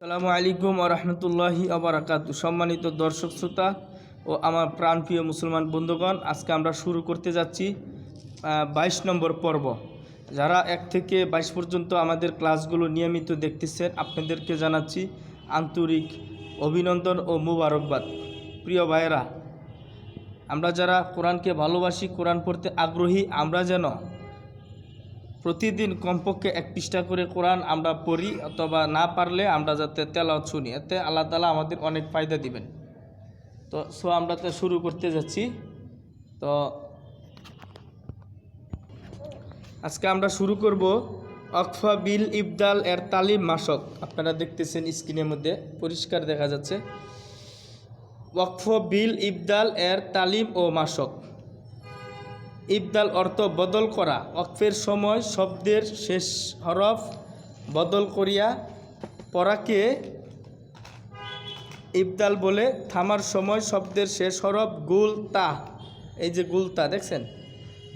আসসালামু আলাইকুম রহমতুল্লাহি আবরাকাত সম্মানিত দর্শক শ্রোতা ও আমার প্রাণপ্রিয় মুসলমান বন্ধুগণ, আজকে আমরা শুরু করতে যাচ্ছি বাইশ নম্বর পর্ব। যারা এক থেকে বাইশ পর্যন্ত আমাদের ক্লাসগুলো নিয়মিত দেখতেছেন, আপনাদেরকে জানাচ্ছি আন্তরিক অভিনন্দন ও মুবারকবাদ। প্রিয় ভাইয়েরা, আমরা যারা কোরআনকে ভালোবাসি, কোরআন পড়তে আগ্রহী, আমরা যেন প্রতিদিন কমপক্ষে এক পৃষ্ঠা করে কোরআন আমরা পড়ি অথবা না পারলে আমরা যাতে তেলাওয়াত শুনি। এতে আল্লাহ তালা আমাদের অনেক ফায়দা দিবেন। তো, সো আমরা তো শুরু করতে যাচ্ছি। তো, আজকে আমরা শুরু করব অকফা বিল ইবদাল এর তালিম মাসক। আপনারা দেখতেছেন স্ক্রিনের মধ্যে, পরিষ্কার দেখা যাচ্ছে। ওয়াকফ বিল ইবদাল এর তালিম ও মাসক। ইবদাল অর্থ বদল করা। অকফের সময় শব্দের শেষ হরফ বদল করিয়া পড়াকে ইবদাল বলে। থামার সময় শব্দের শেষ হরফ গুলতা এই যে গুলতা দেখছেন?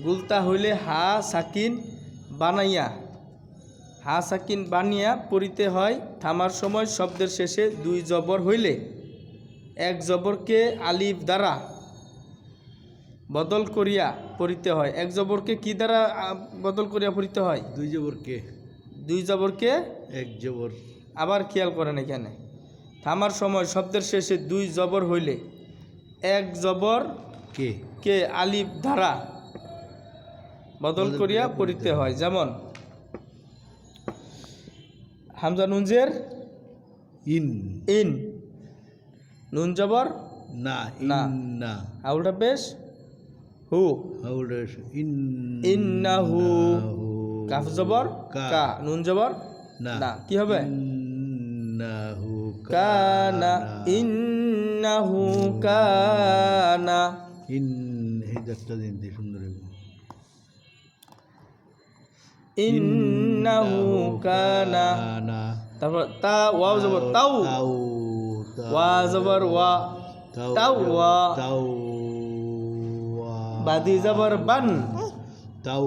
গুলতা হইলে হা সাকিন বানাইয়া, হা সাকিন বানিয়া পড়িতে হয়। থামার সময় শব্দের শেষে দুই জবর হইলে, এক জবরকে আলিফ দ্বারা। বদল করিয়া পড়িতে হয়। এক জবরকে কি দ্বারা বদল করিয়া পড়িতে হয়? দুই জবর কে দুই জবরকে? এক জবর। আবার খেয়াল করেন এখানে। থামার সময় শব্দের শেষে দুই জবর হইলে এক জবর কে? কে? আলিফ দ্বারা বদল করিয়া পড়িতে হয়। যেমন হামজা নুনজের ইন। ইন। নুন জবর? না না। না। হাউলটা পেশ হু ইন্নাহু কাফ জবর কা। নুন জবর না না কি হবে ইন্নাহু কানা ইন্নাহু কানা ইন এই একটা দিন দিয়ে সুন্দর ইন্নাহু কানা তারপর তা ওয়াও জবর তাও ওয়া জবর ওয়া তাও ওয়া তাও বাদি জবর বান। তাও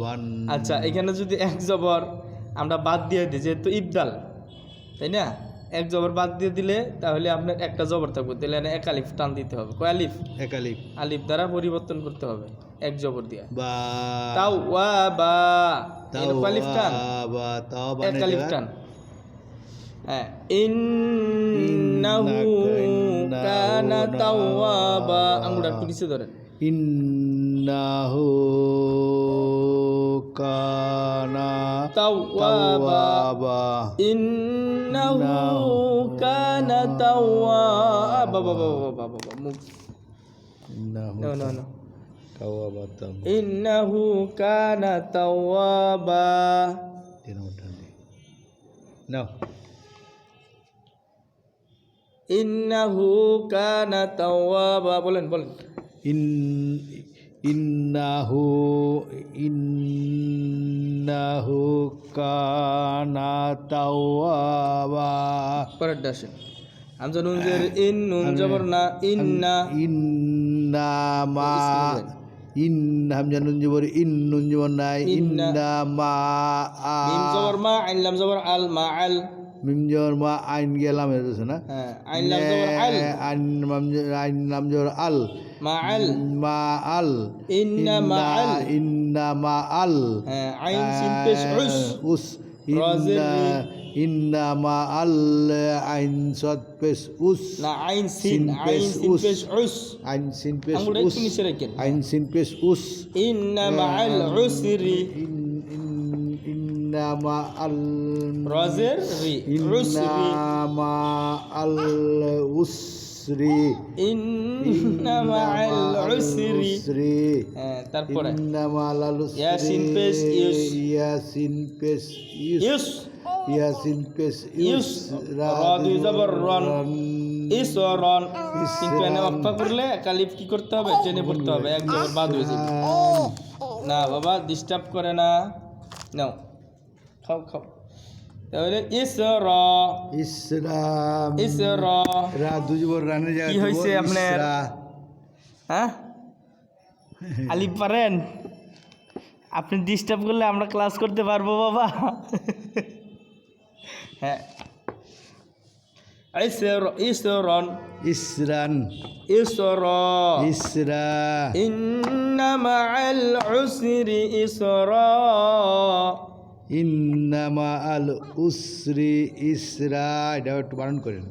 বান আচ্ছা এখানে যদি এক জবর আমরা বাদ দিয়ে দিই যেহেতু ইবদাল তাই না? এক জবর বাদ দিয়ে দিলে তাহলে আপনার একটা জবর থাকবে তাহলে এখানে এক আলিফ টান দিতে হবে। কয় আলিফ? একালিপ আলিফ। দ্বারা পরিবর্তন করতে হবে এক জবর দিয়ে। বা। তাও ওয়া বা আলিফ টান? বা তাও এক আলিফ। টান। হ্যাঁ ইন্নাহু কানা তাওয়াবা। আঙ্গুলটা একটু নিচে ধরেন। ইন্নাহু কানা তাওয়াবা। ইন্নাহু কানা তাওয়াবা। ইন্নাহু নো নো নো। তাওয়াবা তাম ইন্নাহু কানা তাওয়াবা। ইন্নাহু কানা তাওয়াবা। বলেন বলেন। ইন ইন্নাহু ইন্নাহু কানা তাওয়াবা। পরের ডাসে হামজা নুন জের ইন নুন জবর না ইন্না। ইন্নামা ইন হামজা নুন জবর ইন নুন জবর নাই ইন্না। ইন্নামা আ। মিম জবর মা আইন লাম জবর আল মা আল। মিম জবর মা আইন গেলাম এসেছে না? হ্যাঁ আইন লাম জবর আল। আইন লাম জবর আল। মা আল মা আল ইন্না মা আল ইন্না মা আল হ্যাঁ আইন সিন পেশ উস উস রাজের ইন্না ইন্না মা আল আইন সদ পেশ উস না আইন সিন সিন আইন পেশ সিন উস। পেশ উস আইন সিন পেশ আঙ্গুলটা উস একটু নিচে রাখেন আইন সিন পেশ আল উসরি। উসরি। হ্যাঁ তারপরে? মা আল উসরি। ইয়াসিন পেশ ইউস। ইয়াসিন পেশ ইউস। ইয়াসিন পেশ ইউস। রা দুই জবর রন। ইসরন। কিন্তু এনে অক্ফা করলে একালিফ কি করতে হবে? চেনে পড়তে হবে। এক জবর বাদ হয়ে যাবে। না বাবা ডিস্টার্ব করে না। নাও। খাও খাও। তাহলে ইসর। ইসলাম ইসর। রা দুজবর রানের জায়গা কি হয়েছে আপনার? হ্যাঁ? আলিফ পারেন। আপনি ডিস্টার্ব করলে আমরা ক্লাস করতে পারব বাবা। হ্যাঁ। ইসর ইসরন। ইসরান। ইসরা। ইসরা। ইন্না মাআল উসরি ইসরা। ইন্নামা আল উসরি ইসরা। এটা একটু বারণ করেন।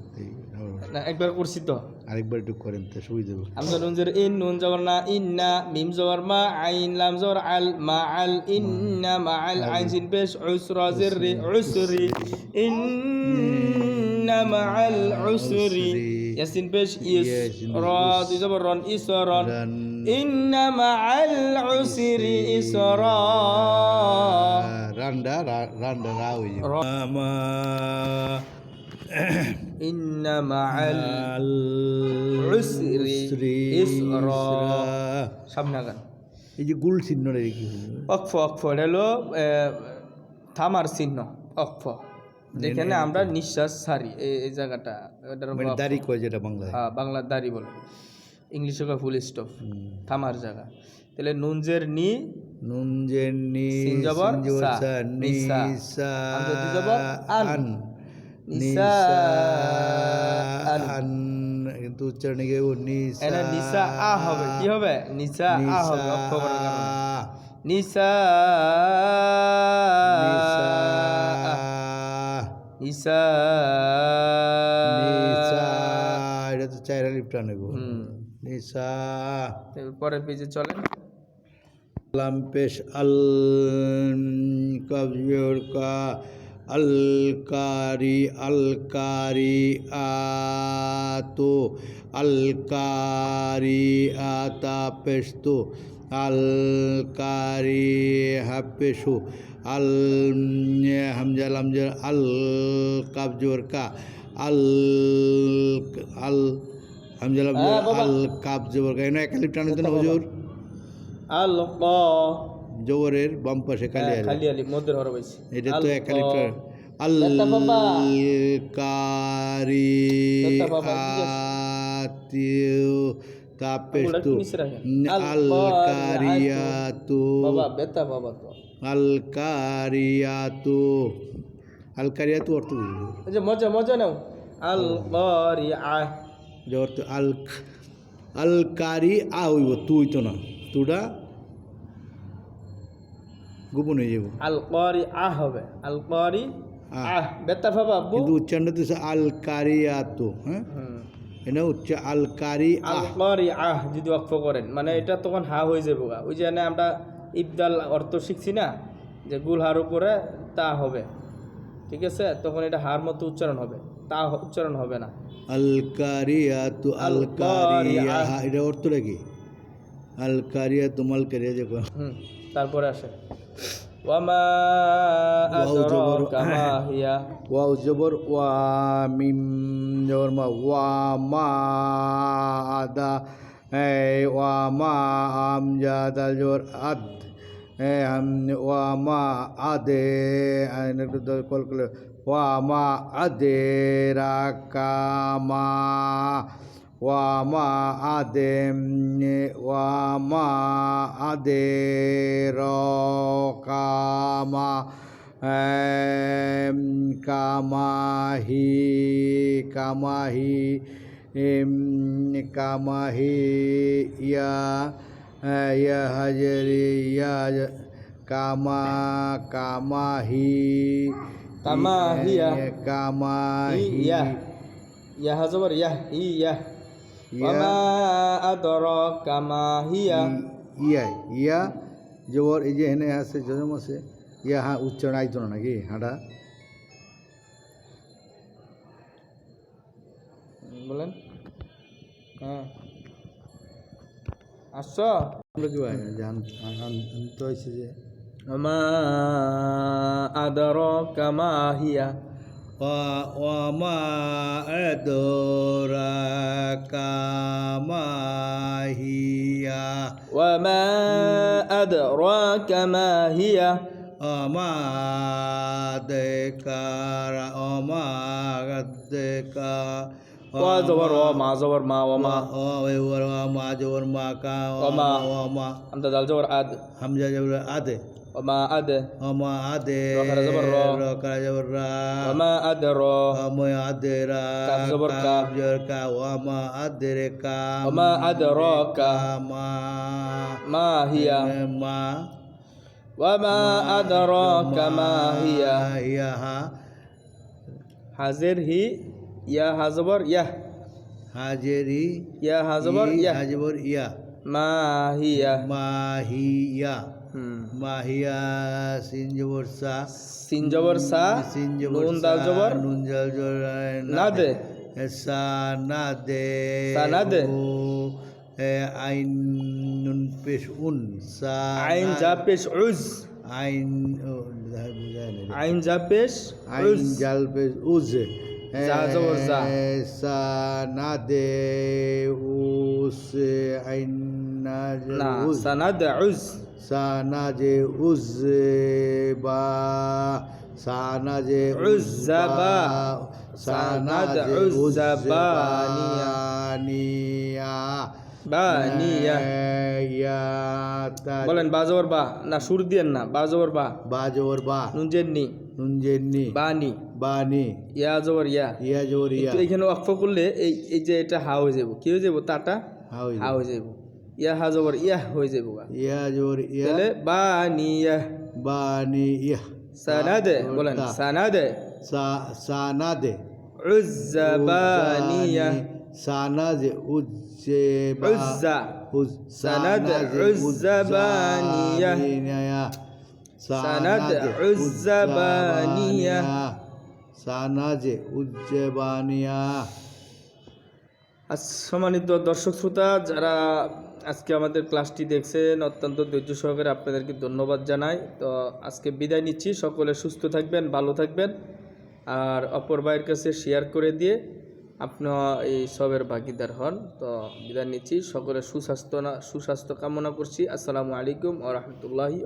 না একবার করছি তো। আরেকবার একটু করেন তো সুবিধা হবে। আমজা নুন জের ইন নুন জবর না ইন্না মিম জবর মা আইন লাম জবর আল মা আল ইন্না মা আল আইন সিন পেশ উসরা জের রি উসরি ইন্না মা আল উসরি ইয়াসিন পেশ ইস রা দুই জবর রন ইসরন। রান ইন্না মা আল উসরি ইসরা। রান্ডা রা- রান্ডা রা যাবে রা- আমা ইন্না মা আল আল উসরি উসরি ইসরা। ইসরা। সামনে গান এই যে গুল চিহ্নটা কি হলো? অক্ফ অক্ফ এটা হলো এ, থামার চিহ্ন অক্ফ যেখানে আমরা নিঃশ্বাস ছাড়ি এই জায়গাটা মানে দাড়ি কয় যেটা বাংলায়? হ্যাঁ বাংলার দাড়ি বলে। ইংলিশে কয় ফুল স্টপ। থামার জায়গা। তাহলে নুনজের নি নুন যে নি সিন জবর সা, নিসা। হামজা জবর আন। নিসা আন। কিন্তু উচ্চারণে গিয়ে ও নিসা? এটা নিসা আ হবে। কি হবে? নিসা আ হবে অক্ফ করার নিসা নিসা নিসা। এটা তো চাইরা লিপটানে গো হুম। নিসা। পরের পেজে চলেন। পেশ আল কবিয়র কা আল কারি আতো আল কারি আতা পেশতো আল কারি হাফেশু আল হামজা লামজা আল কাবজোর কা আল আল হামজা লামজা হ্যাঁ। আল কাবজোর কা এনে একালিপ টানো তো হুজুর? আল ক জবরের বাম পাশে কালি হ্যাঁ, আলি। খালি আলি মধ্যের হরফ হইছে এটা তো আল এক লিটার ক। আল। কারি আতিউ তাপেশ তু একটু আল কারিয়াতু বাবা বেতা বাবা তো। আল কারিয়াতু আল কারিয়াতু অর্থ বুঝলো মজা মজা নাও। আল করি আ যে অর্থ আল আল কারি আ হইব তুই তো না। তুটা গোপন হয়ে যাব আল করি আ হবে। আল করি আহ। বেতা আব্বু কিন্তু উচ্চারণটা তো হ্যাঁ? হুম। এটা উচ্চ আল কারি আল আহ আহ যদি অক্ষ করেন মানে এটা তখন হা হয়ে যাবে ওই যে আমরা ইবদাল অর্থ শিখছি না যে গুল হার উপরে তা হবে। ঠিক আছে? তখন এটা হার মতো উচ্চারণ হবে। তা উচ্চারণ হবে না। আল কারিয়াতু আল আল কারিয়া কারিয়া। এটা অর্থটা কি? আল কারিয়াতু মাল কারিয়া দেখো তারপরে আসে। ওয়ামা ওয়াও জবর। ওয়া মিম জবর মা ওয়া মা আদা ওয়া মা আম জাদা জবর আদ। এ হাম ওয়া মা আদে আইন একটু দল কল করলে ওয়া মা আদে রাকামা ওয়া মা আদে ওয়া মা আদে রকামা এম, কামাহি কামাহি এম, কামাহি ইয়া আহ, ইয়া হাজারি ইয়া জ- কামা কামাহি কামাহিয়া। এ, কামাহি ইয়া ইয়া হাজবর ইয়া ইয়া ইয়া ওয়ামা আদরাকা মা হিয়া ইয়া ইয়া জবর এই যে এনে আছে জজম আছে ইয়া হ্যাঁ উচ্চারণ আইতো না নাকি হাঁটা বলেন হ্যাঁ আসছ আমরা কি ভাই জান আনতে হয়েছে যে ওয়ামা আদরাকা মা হিয়া Wa- Wama adraka ma hiya وما أدراك ما هي Wama dekara Wama deka وا زبر وا ما زبر ما وما وا زبر وا ما زبر ما كا وما وما حمزة دال زبر عد حمزة زبر عد وما أد. وما أد. وكر زبر وكر زبر وما أدر وما أدر كاف زبر كاف زبر كا وما أدرك وما أدراك ما ما. هي ما. وما أدراك ما هي هي حاضر هي হি ইয়া হাজবর ইয়াহ হাজেরি ইয়া হাজবর ই ইয়াহ হাজবর ইয়া মা হিয়া মাহিয়া হুম মাহিয়া সিন জবর সা সিন জবর সা সিন জবর নুন দাল সা, জবর নুন জাল জবর না দে সা না দে সা না দে। ও, এ, আইন নুন পেশ উন সা আইন না- যা পেশ উজ আইন না জবর না না না বানিয়া বলেন বাজবর বা। না সুর দিয়েন না। বাজবর বা। বাজোর বা। নুনজের নি। নুনজেননি বানি বানি ইয়া জবর ইয়া। ইয়া জোর ইয়া। এখানে অক্ষ করলে এই এই যে এটা হা হয়ে যাব। কি হয়ে যাব? তাটা হাউই হা হয়ে যাব। ইয়া হা জবর ইয়া হয়ে যাব ইয়া জোর ইয়া। তাহলে বানিয়া বানি ইয়া। সানাদে বলেন। সানাদে। সা সানাদে। উজ্জাবানিয়া সানাজে উজ্জে উজ্জা سند عزبانية. سند عزبانية. সানাজে উজ্জবানিয়া আজ সম্মানিত দর্শক শ্রোতা যারা আজকে আমাদের ক্লাসটি দেখছেন অত্যন্ত ধৈর্য সহকারে আপনাদেরকে ধন্যবাদ জানাই তো আজকে বিদায় নিচ্ছি সকলে সুস্থ থাকবেন ভালো থাকবেন আর অপর ভাইয়ের কাছে শেয়ার করে দিয়ে আপনার এই সবের ভাগিদার হন। তো বিদায় নিচ্ছি। সকলে সুস্বাস্থ্য সুস্বাস্থ্য কামনা করছি। আসসালামু আলাইকুম ও রহমতুল্লাহি